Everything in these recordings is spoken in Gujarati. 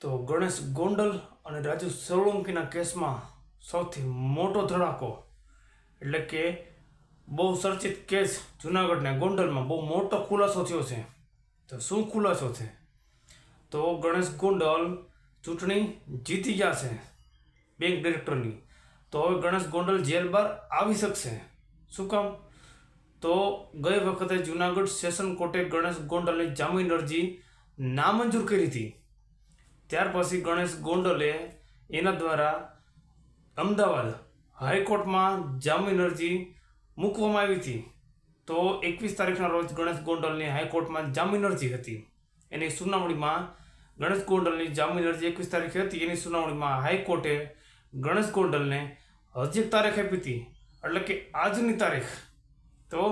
તો ગણેશ ગોંડલ અને રાજુ સોલંકીના કેસમાં સૌથી મોટો ધડાકો, એટલે કે બહુ ચર્ચિત કેસ જુનાગઢના ગોંડલમાં બહુ મોટો ખુલાસો થયો છે. તો શું ખુલાસો છે? તો ગણેશ ગોંડલ ચૂંટણી જીતી ગયા છે બેંક ડિરેક્ટરની. તો હવે ગણેશ ગોંડલ જેલ બહાર આવી શકશે. શું કામ? તો ગઈ વખતે જુનાગઢ સેશન કોર્ટે ગણેશ ગોંડલની જામીન અરજી નામંજૂર કરી હતી. ત્યાર પછી ગણેશ ગોંડલે એના દ્વારા અમદાવાદ હાઈકોર્ટમાં જામીન અરજી મૂકવામાં આવી હતી. તો એકવીસ તારીખના રોજ ગણેશ ગોંડલની હાઈકોર્ટમાં જામીન અરજી હતી. એની સુનાવણીમાં ગણેશ ગોંડલની જામીન અરજી એકવીસ તારીખે હતી. એની સુનાવણીમાં હાઈકોર્ટે ગણેશ ગોંડલને હજી તારીખ આપી હતી. એટલે કે આજની તારીખ. તો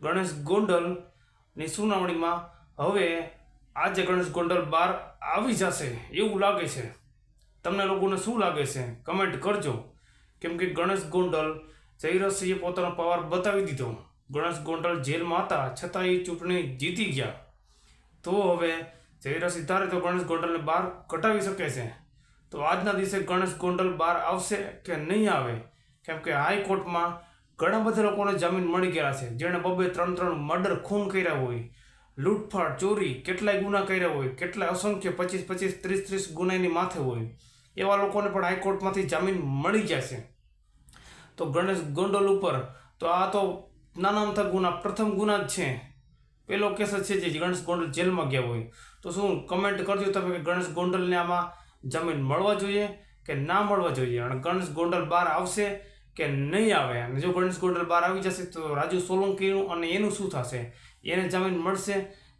ગણેશ ગોંડલની સુનાવણીમાં હવે આજે ગણેશ ગોંડલ બહાર આવી જશે, એવું લાગે છે. તમને લોકોને શું લાગે છે? કમેન્ટ કરજો. કેમ કે ગણેશ ગોંડલ જયરસિંહે પોતાનો પાવર બતાવી દીધો. ગણેશ ગોંડલ જેલમાં હતા છતાં એ ચૂંટણી જીતી ગયા. તો હવે જયરસિંહ ધારે તો ગણેશ ગોંડલને બહાર કટાવી શકે છે. તો આજના દિવસે ગણેશ ગોંડલ બહાર આવશે કે નહીં આવે? કેમ કે હાઈકોર્ટમાં ઘણા બધા લોકોને જામીન મળી ગયા છે. જેણે બબે ત્રણ ત્રણ મર્ડર ખૂન કર્યા હોય. લૂંટફાટ, ચોરી, કેટલાય ગુના કર્યા હોય, કેટલાય અસંખ્ય પચીસ પચીસ, ત્રીસ ત્રીસ ગુનાની માથે હોય, એવા લોકોને પણ હાઈકોર્ટમાંથી જામીન મળી જશે. તો ગણેશ ગોંડલ ઉપર, તો આ તો નાના અમથા ગુના, પ્રથમ ગુના જ છે. પેલો કેસ જ છે જે ગણેશ ગોંડલ જેલમાં ગયા હોય. તો શું, કમેન્ટ કરજો તમે કે ગણેશ ગોંડલને આમાં જામીન મળવા જોઈએ કે ના મળવા જોઈએ? અને ગણેશ ગોંડલ બહાર આવશે કે નહીં આવે. અને જો ગણેશ ગોંડલ બહાર આવી જશે તો રાજુ સોલંકીનું અને એનું શું થશે? એને જામીન મળશે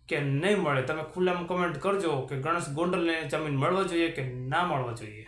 કે નહીં મળે? તમે ખુલ્લામાં કમેન્ટ કરજો કે ગણેશ ગોંડલને જામીન મળવા જોઈએ કે ના મળવા જોઈએ?